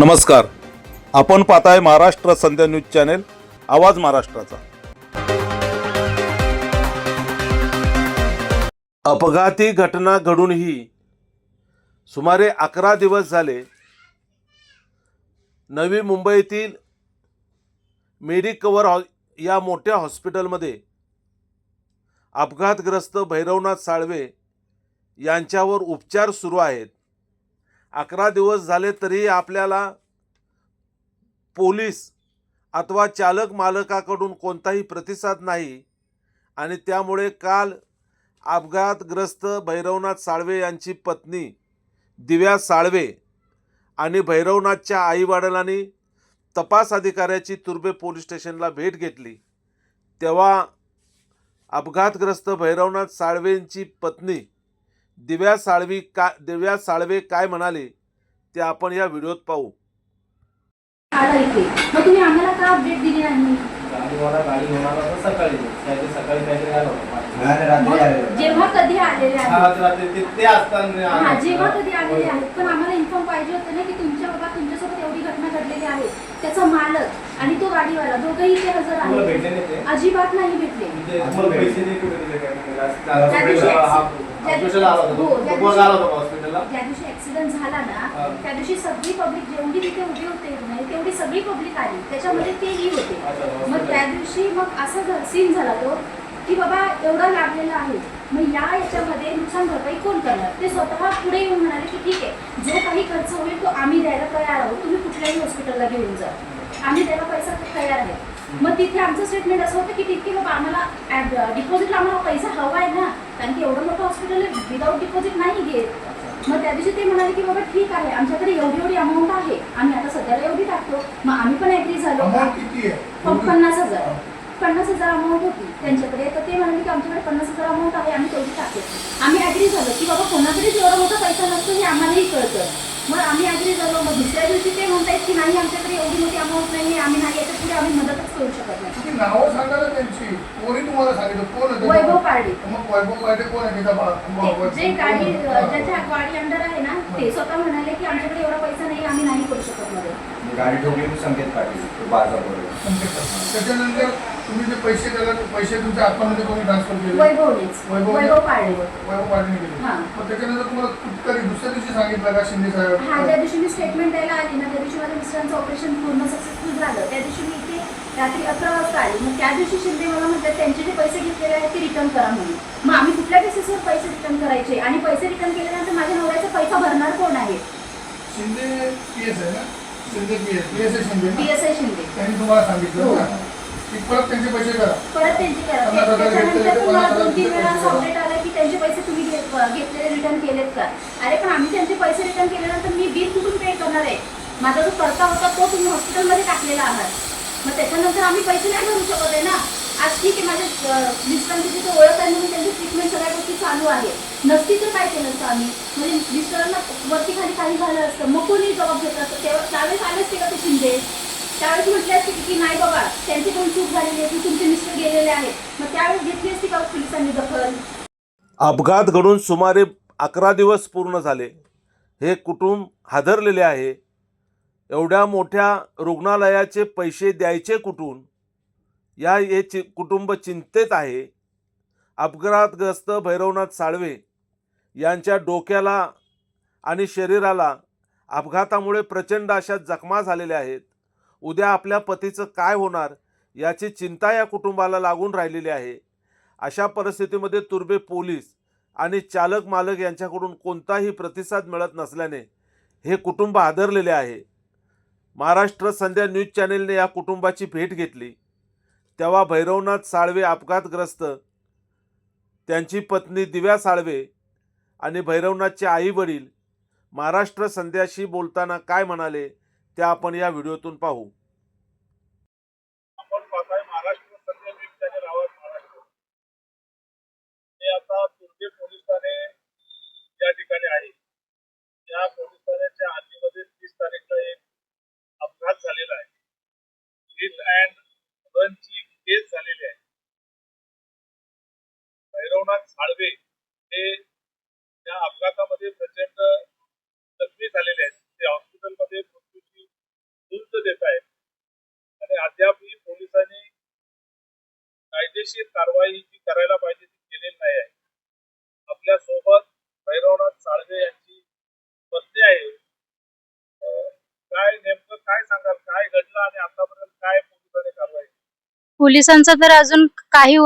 नमस्कार. आपण पाहताय महाराष्ट्र संध्या न्यूज चॅनेल आवाज महाराष्ट्राचा. अपघाती घटना घडूनही सुमारे अकरा दिवस झाले नवी मुंबईतील मेडिकवर हॉ या मोठ्या हॉस्पिटलमध्ये अपघातग्रस्त भैरवनाथ साळवे यांच्यावर उपचार सुरू आहेत. अकरा दिवस झाले तरी आपल्याला पोलीस अथवा चालक मालकाकडून कोणताही प्रतिसाद नाही आणि त्यामुळे काल अपघातग्रस्त भैरवनाथ साळवे यांची पत्नी दिव्या साळवे आणि भैरवनाथच्या आईवडिलांनी तपास अधिकाऱ्याची तुर्बे पोलीस स्टेशनला भेट घेतली. तेव्हा अपघातग्रस्त भैरवनाथ साळवेंची पत्नी दिव्या साळवी का दिव्या साळवे काय म्हणाले ते आपण या व्हिडिओत पाहू. आला इथे मग तुम्ही आम्हाला का अपडेट दिली नाही? गाडी मला गाडी होणार होतं सकाळी. त्याचे सकाळी काहीतरी आलं होतं. नाही, रात्री आलेलो. मग जेव्हा कधी आलेले आहेत? ते असताना जेव्हा कधी आलेले आहेत? पण आम्हाला इन्फॉर्म पाहिजे होतं ना की तुमच्या बाबा तुमच्यासोबत एवढी घटना घडलेली आहे. त्याचा मालक आणि तो गाडीवाला दोघंही इथे हजर ते? अजिबात नाही भेटले. म्हणजे म्हणजे त्या झालं. दिवशी हा, हा, ऍक्सिडेंट झाला ना हा. त्या दिवशी सगळी पब्लिक जेवढी तिथे उभी होते तेवढी सगळी पब्लिक आली. त्याच्यामध्ये तेही होते. मग त्या दिवशी मग असं सीन झाला तो की बाबा एवढा लागलेला आहे. मग या याच्यामध्ये नुकसान भरपाई कोण करणार? ते स्वतः पुढे येऊन म्हणाले की ठीक आहे जो काही खर्च होईल तो आम्ही द्यायला तयार आहोत. तुम्ही कुठल्याही हॉस्पिटलला घेऊन जा. आम्ही द्यायला पैसा तयार आहे. मग तिथे आमचं स्टेटमेंट असं होतं की तिथे बाबा आम्हाला डिपॉझिटला आम्हाला पैसा हवा आहे ना. कारण की एवढं मोठं हॉस्पिटल आहे विदाऊट डिपॉझिट नाही घेत. त्या दिवशी ते म्हणाले की बाबा ठीक आहे. आमच्याकडे एवढी एवढी अमाऊंट आहे. आम्ही आता सध्याला एवढी टाकतो. मग आम्ही पण ॲग्री झालो. अमाऊंट किती प- आहे पन्नास हजार. पन्नास हजार अमाऊंट होती त्यांच्याकडे. तर ते म्हणाले की आमच्याकडे पन्नास हजार अमाऊंट आहे. आम्ही तेवढी टाकतो. आम्ही ॲग्री झालो की बाबा कोणाकडेच एवढा मोठा पैसा नसतो हे आम्हालाही कळतं. मग आम्ही ॲग्री झालो मग दुसऱ्या दिवशी ते म्हणतायत की नाही आमच्याकडे एवढी मोठी अमाऊंट नाही आम्ही नाही याच्यापुढे आम्ही मदतच करू शकत नाही. तुम्ही नावं सांगा ना त्यांची? कोणी तुम्हाला सांगितलं कोण आहे ते? वैभव पारडी. मग वैभव पार्टे कोण आहे ते- जे गाडी आहे? ज्याच्या गाडी अंडर आहे ना ते स्वतः म्हणाले की आमच्याकडे एवढा पैसा नाही आम्ही नाही करू शकत मदत गाडी ठोकली संकेत पाटील तो बाजार बरोबर त्याच्यानंतर तुम्ही जे पैसे दिले ते पैसे तुमच्या अकाउंटमध्ये कोणी ट्रान्सफर केले? वैभवनेच. वैभव वैभव केले. हा. मग त्याच्यानंतर तुम्हाला कुठतरी दुसऱ्या दिवशी सांगितलं का शिंदे साहेब? हा त्या दिवशी मी स्टेटमेंट द्यायला आली ना त्या दिवशी माझ्या मिस्टरांचं ऑपरेशन पूर्ण सक्सेसफुल झालं. त्या दिवशी मी इथे रात्री अकरा वाजता आली. मग त्या दिवशी शिंदे मला म्हणतात त्यांचे जे पैसे घेतलेले आहेत ते रिटर्न करा म्हणून. मग आम्ही कुठल्या बेसिसवर पैसे रिटर्न करायचे? आणि पैसे रिटर्न केल्यानंतर माझ्या नवऱ्याचा पैसा भरणार कोण आहे? शिंदे पी एस आहे ना? Shinde P S P S आहे Shinde P S I Shinde. त्यांनी तुम्हाला सांगितलं हो. ना? की परत त्यांचे पैसे करा. परत त्यांची करा. त्याच्यानंतर ते तुम्हाला पन्नास दोन तीन वेळा. अपडेट आला की त्यांचे पैसे तुम्ही घे- घेतलेले रिटर्न केलेत का? अरे पण आम्ही त्यांचे पैसे रिटर्न केल्यानंतर मी बिल कुठून पे करणार आहे? माझा जो करता होता तो तुम्ही हॉस्पिटलमध्ये टाकलेला आहात. मग त्याच्यानंतर आम्ही पैसे नाही भरू शकत आहे ना? आज ठीक आहे माझ्या अं, मिस्टरांची तिथे ओळख आहे म्हणून त्यांची ट्रीटमेंट सगळ्या गोष्टी चालू आहे. नसती तर काय केलं असतं आम्ही? म्हणजे मिस्टरांना वरती खाली काही झालं असतं. मग कोणी जबाब घेतला असतं तेव्हा त्यावेळेस आले असते का ते शिंदे? त्यावेळेस म्हटले असते की नाही बाबा त्यांची पण चूक झालेली आहे तुमचे मिस्टर गेलेले आहेत. मग त्यावेळेस घेतली असती का पोलिसांनी दखल? अपघात घडून सुमारे अकरा दिवस पूर्ण झाले. हे कुटुंब हादरलेले आहे. एवढ्या मोठ्या रुग्णालयाचे पैसे द्यायचे कुठून? या हे चि कुटुंब चिंतेत आहे. अपघातग्रस्त भैरवनाथ साळवे यांच्या डोक्याला आणि शरीराला अपघातामुळे प्रचंड अशा जखमा झालेल्या आहेत. उद्या आपल्या पतीचं काय होणार याची चिंता या कुटुंबाला लागून राहिलेली आहे. अशा परिस्थितीमध्ये तुर्बे पोलीस आणि चालक मालक यांच्याकडून कोणताही प्रतिसाद मिळत नसल्याने हे कुटुंब आदरलेले आहे. महाराष्ट्र संध्या न्यूज चॅनेलने या कुटुंबाची भेट घेतली. तेव्हा भैरवनाथ साळवे अपघातग्रस्त त्यांची पत्नी दिव्या साळवे आणि भैरवनाथचे आई वडील महाराष्ट्र संध्याशी बोलताना काय म्हणाले? ते आपण या व्हिडिओतून पाहू. आपण पाहताय महाराष्ट्र संध्या न्यूज चॅनेल महाराष्ट्र. हे आता तुर्भे पोलीस ठाणे या ठिकाणी आहे. या पोलीस ठाण्याच्या हद्दीमध्ये तीस तारीखला एक अपघात झालेला आहे. हिट अँड रनची केस झालेली आहे. भैरवनाथ साळवे हे त्या अपघातामध्ये प्रचंड जखमी झालेले आहेत. ते हॉस्पिटलमध्ये मृत्यूची विरुद्ध देत आहेत. आणि अद्यापही पोलिसांनी कायदेशीर कारवाई जी करायला पाहिजे ती केलेली नाही आहे. आपल्यासोबत भैरवनाथ साळवे यांची पत्नी आहे. काय नेमकं काय सांगाल? काय घडलं आणि आतापर्यंत काय पोलिसांनी कारवाई पोलिसांचा तर अजून काही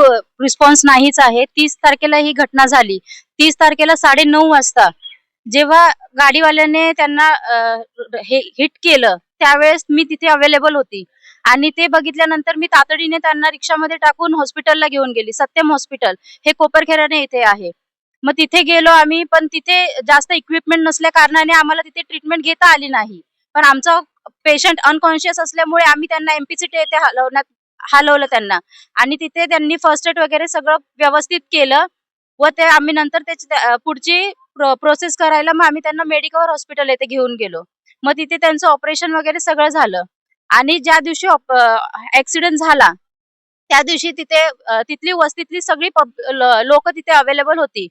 रिस्पॉन्स नाहीच आहे. तीस तारखेला ही घटना झाली. तीस तारखेला साडे नऊ वाजता जेव्हा गाडीवाल्याने त्यांना हिट केलं त्यावेळेस मी तिथे अवेलेबल होती. आणि ते बघितल्यानंतर मी तातडीने त्यांना रिक्षामध्ये टाकून हॉस्पिटलला घेऊन गेली. सत्यम हॉस्पिटल हे कोपरखेराने इथे आहे. मग तिथे गेलो आम्ही पण तिथे जास्त इक्विपमेंट नसल्या कारणाने आम्हाला तिथे ट्रीटमेंट घेता आली नाही. पण आमचा पेशंट अनकॉन्शियस असल्यामुळे आम्ही त्यांना एमपीसीटी येथे हलवण्यात हलवलं त्यांना. आणि तिथे त्यांनी फर्स्ट एड वगैरे सगळं व्यवस्थित केलं व ते आम्ही नंतर त्याची पुढची प्रोसेस करायला मग आम्ही त्यांना मेडिकल हॉस्पिटल येथे घेऊन गेलो. मग तिथे त्यांचं ऑपरेशन वगैरे सगळं झालं. आणि ज्या दिवशी ऍक्सिडेंट झाला त्या दिवशी तिथे तिथली वस्तीतली सगळी लोक तिथे अवेलेबल होती.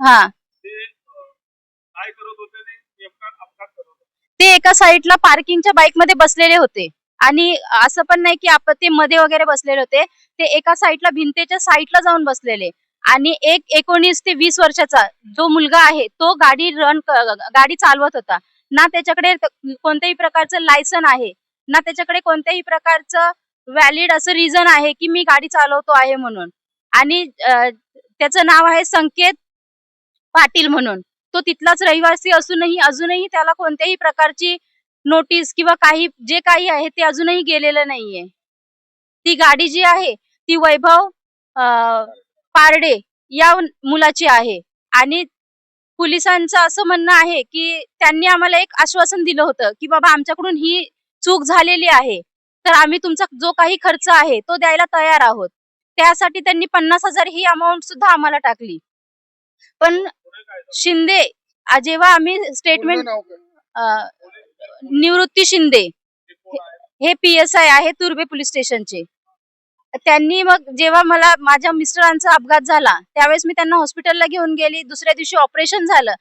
हा. ते एका साईडला पार्किंगच्या बाईकमध्ये बसलेले होते. आणि असं पण नाही की आपण ते मध्ये वगैरे बसलेले होते. ते एका साईडला भिंतेच्या साईडला जाऊन बसलेले. आणि एक एकोणीस ते वीस वर्षाचा जो मुलगा आहे तो गाडी रन गाडी चालवत होता. ना त्याच्याकडे कोणत्याही प्रकारचं लायसन आहे ना त्याच्याकडे कोणत्याही प्रकारचं व्हॅलिड असं रिझन आहे की मी गाडी चालवतो आहे म्हणून. आणि त्याचं नाव आहे संकेत पाटील म्हणून. तो तिथलाच रहिवासी असूनही अजूनही त्याला कोणत्याही प्रकारची नोटीस किंवा काही जे काही आहे ते अजूनही गेलेलं नाहीये. ती गाडी जी आहे ती वैभव पारडे या मुलाची आहे. आणि पोलिसांचं असं म्हणणं आहे की त्यांनी आम्हाला एक आश्वासन दिलं होतं की बाबा आमच्याकडून ही चूक झालेली आहे. तर आम्ही तुमचा जो काही खर्च आहे तो द्यायला तयार आहोत. त्यासाठी त्यांनी पन्नास हजार ही अमाऊंट सुद्धा आम्हाला टाकली. पण? शिंदे जेव्हा आम्ही स्टेटमेंट निवृत्ती शिंदे हे पी एस आय आहे तुर्बे पोलीस स्टेशनचे. त्यांनी मग जेव्हा मला माझ्या मिस्टरांचा अपघात झाला त्यावेळेस मी त्यांना हॉस्पिटलला घेऊन गेली. दुसऱ्या दिवशी ऑपरेशन झालं.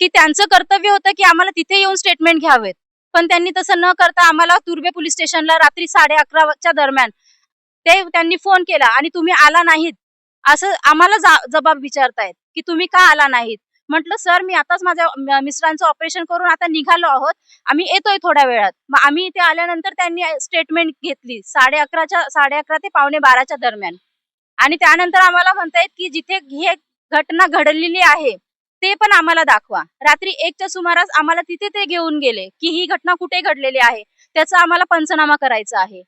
की त्यांचं कर्तव्य होतं की आम्हाला तिथे येऊन स्टेटमेंट घ्यावेत. पण त्यांनी तसं न करता आम्हाला तुर्बे पोलीस स्टेशनला रात्री साडे अकराच्या दरम्यान ते त्यांनी फोन केला. आणि तुम्ही आला नाहीत. असं आम्हाला जा- जबाब विचारतायत की तुम्ही का आला नाहीत? म्हटलं सर मी आताच माझ्या मिस्टरांचं ऑपरेशन करून आता निघालो आहोत. आम्ही येतोय थोड्या वेळात. मग आम्ही इथे आल्यानंतर त्यांनी स्टेटमेंट घेतली साडे अकराच्या साडे अकरा ते पावणे बाराच्या दरम्यान. आणि त्यानंतर आम्हाला म्हणतायत की जिथे हे घटना घडलेली आहे ते पण आम्हाला दाखवा. रात्री एकच्या सुमारास आम्हाला तिथे ते घेऊन गेले की ही घटना कुठे घडलेली आहे त्याचा आम्हाला पंचनामा करायचा आहे.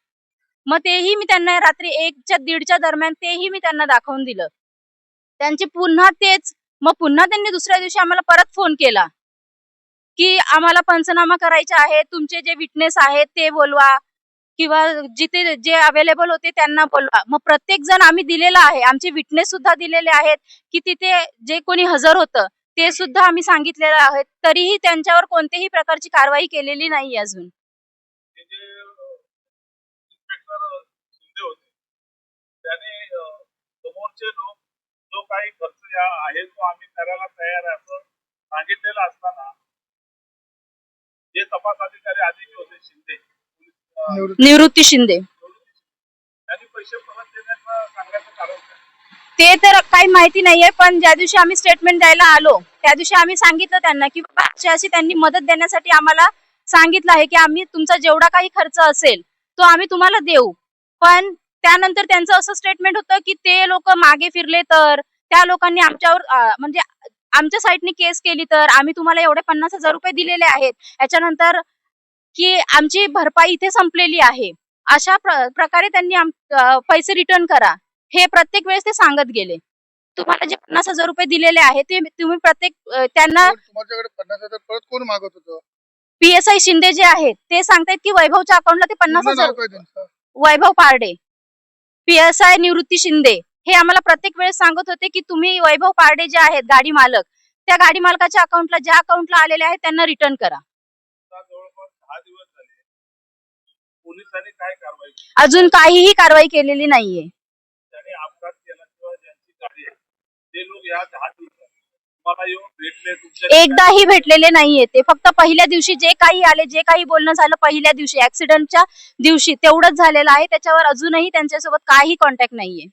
मग तेही मी त्यांना रात्री एकच्या दीडच्या दरम्यान तेही मी त्यांना दाखवून दिलं. त्यांचे पुन्हा तेच मग पुन्हा त्यांनी दुसऱ्या दिवशी आम्हाला परत फोन केला की आम्हाला पंचनामा करायचा आहे तुमचे जे विटनेस आहेत ते बोलवा किंवा जिथे जे अवेलेबल होते त्यांना बोलवा. मग प्रत्येक जण आम्ही दिलेला आहे आमचे विटनेस सुद्धा दिलेले आहेत की तिथे जे कोणी हजर होतं ते सुद्धा आम्ही सांगितलेलं आहे. तरीही त्यांच्यावर कोणत्याही प्रकारची कारवाई केलेली नाही अजून. त्याने समोरचे लोक जो काही खर्च या आहे तो आम्ही करायला तयार आहे असं सांगितलेलं असताना जे तपास अधिकारी अधिकारी होते शिंदे निवृत्त निवृत्ती शिंदे त्यांनी पैसे परत देण्याचं सांगायचं कारण काय? ते तर काही माहिती नाहीये पण ज्या दिवशी आम्ही स्टेटमेंट द्यायला आलो त्या दिवशी आम्ही सांगितलं त्यांना की बाबा अशी अशी त्यांनी मदत देण्यासाठी आम्हाला सांगितलं आहे की आम्ही तुमचा जेवढा काही खर्च असेल तो आम्ही तुम्हाला देऊ पण त्यानंतर त्यांचं असं स्टेटमेंट होतं की ते लोक मागे फिरले तर त्या लोकांनी आमच्यावर म्हणजे आमच्या साईडने केस केली तर आम्ही तुम्हाला एवढे पन्नास हजार रुपये दिलेले आहेत. याच्यानंतर की आमची भरपाई इथे संपलेली आहे. अशा प्र- प्रकारे त्यांनी पैसे रिटर्न करा. हे प्रत्येक वेळेस ते सांगत गेले. तुम्हाला जे पन्नास हजार रुपये दिलेले आहेत ते तुम्ही प्रत्येक त्यांना परत कोण मागत होतं? पी एस आय शिंदे जे आहेत ते सांगतायत की वैभवच्या अकाउंटला ते पन्नास हजार Vaibhav Parde. P S I Nivrutti Shinde हे आम्हाला प्रत्येक वेळेस सांगत होते की तुम्ही वैभव पारडे जे आहेत गाडी मालक त्या गाडी मालकाच्या अकाउंटला ज्या अकाउंटला आलेले आहेत त्यांना रिटर्न करा. अजून काहीही कारवाई केलेली नाहीये. एकदाही भेटलेले नाहीये. ते फक्त पहिल्या दिवशी जे काही आले जे काही बोलणं झालं पहिल्या दिवशी ऍक्सिडेंटच्या दिवशी तेवढंच झालेलं आहे. त्याच्यावर अजूनही त्यांच्यासोबत काही कॉन्टॅक्ट नाहीये.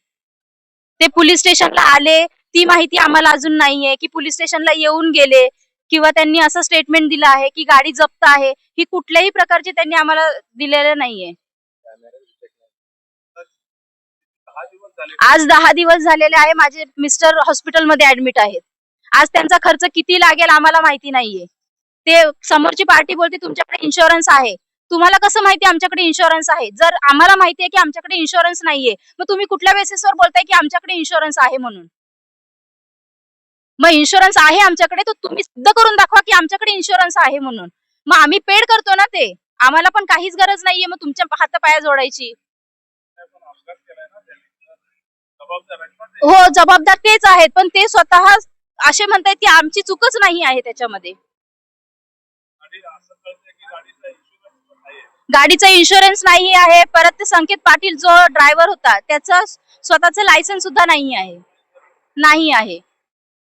ते पोलीस स्टेशनला आले ती माहिती आम्हाला अजून नाहीये की पोलीस स्टेशनला येऊन गेले किंवा त्यांनी असं स्टेटमेंट दिलं आहे की गाडी जप्त आहे. ही कुठल्याही प्रकारची त्यांनी आम्हाला दिलेलं नाहीये. आज दहा दिवस झालेले आहे. माझे मिस्टर हॉस्पिटलमध्ये ऍडमिट आहेत. आज त्यांचा खर्च किती लागेल आम्हाला माहिती नाहीये. ते समोरची पार्टी बोलते तुमच्याकडे इन्शुरन्स आहे. तुम्हाला कसं माहिती आमच्याकडे इन्शुरन्स आहे? जर आम्हाला माहिती आहे की आमच्याकडे इन्शुरन्स नाहीये मग तुम्ही कुठल्या बेसिसवर बोलताय की आमच्याकडे इन्शुरन्स आहे म्हणून? मग इन्शुरन्स आहे आमच्याकडे तर तुम्ही सिद्ध करून दाखवा की आमच्याकडे इन्शुरन्स आहे म्हणून. मग आम्ही पेड करतो ना ते. आम्हाला पण काहीच गरज नाहीये मग तुमच्या हातापाया जोडायची. हो जबाबदार तेच आहेत पण ते स्वतः असे म्हणतायत की आमची चूकच नाही आहे त्याच्यामध्ये. गाडीचा इन्शुरन्स नाही आहे. परत ते संकेत पाटील जो ड्रायव्हर होता त्याचं स्वतःचं लायसन्स सुद्धा नाही आहे. नाही आहे.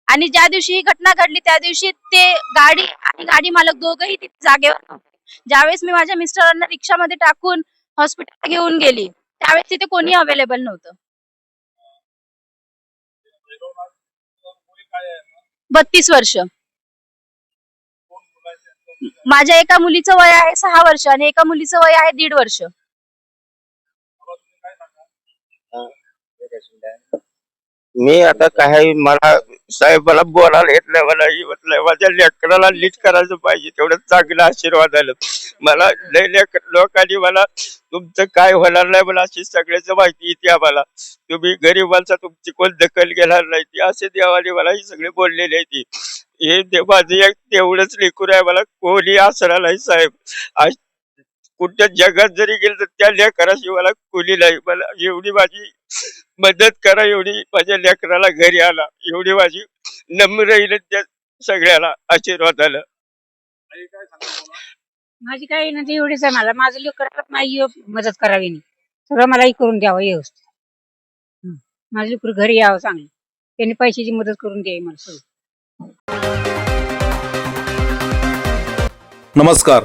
आणि ज्या दिवशी ही घटना घडली त्या दिवशी ते गाडी आणि गाडी मालक दोघंही तिथे जागेवर नव्हते. ज्यावेळेस मी माझ्या मिस्टरांना रिक्षामध्ये टाकून हॉस्पिटल घेऊन गेली त्यावेळेस तिथे कोणी अवेलेबल नव्हतं. बत्तीस वर्ष. माझ्या एका मुलीचं वय आहे सहा वर्ष आणि एका मुलीचं वय आहे दीड वर्ष बाबा तुम्ही काय सांगा मी आता काय मला साहेब मला बोलायला येत नाही मला येत नाही. माझ्या लेकराला लीड करायचं पाहिजे तेवढं चांगलं आशीर्वाद आलं. मला लय लेकर लोकांनी मला तुमचं काय होणार नाही मला अशी सगळ्याच माहिती येते आम्हाला. तुम्ही गरीबांचा तुमची कोण दखल घेणार नाही ती असे देवाने मला ही सगळे बोललेले आहे ती. हे माझं एक तेवढंच लेकूर आहे मला कोणी असणार नाही साहेब. आज कुठच्या जगात जरी गेलं तर त्या लेकराशी मला कोणी नाही. मला एवढी माझी मदत करा एवढी माझ्या लेकराला घरी आला एवढी माझी नम्र येईल त्या सगळ्याला आशीर्वाद आला. माझी काही विनंती एवढीच आहे मला. माझं लेकर नाही मदत करावी नाही. सगळं मलाही करून द्यावं व्यवस्थित. माझं लेकर घरी यावं चांगलं. त्यांनी पैशाची मदत करून द्यावी मला सगळं. नमस्कार.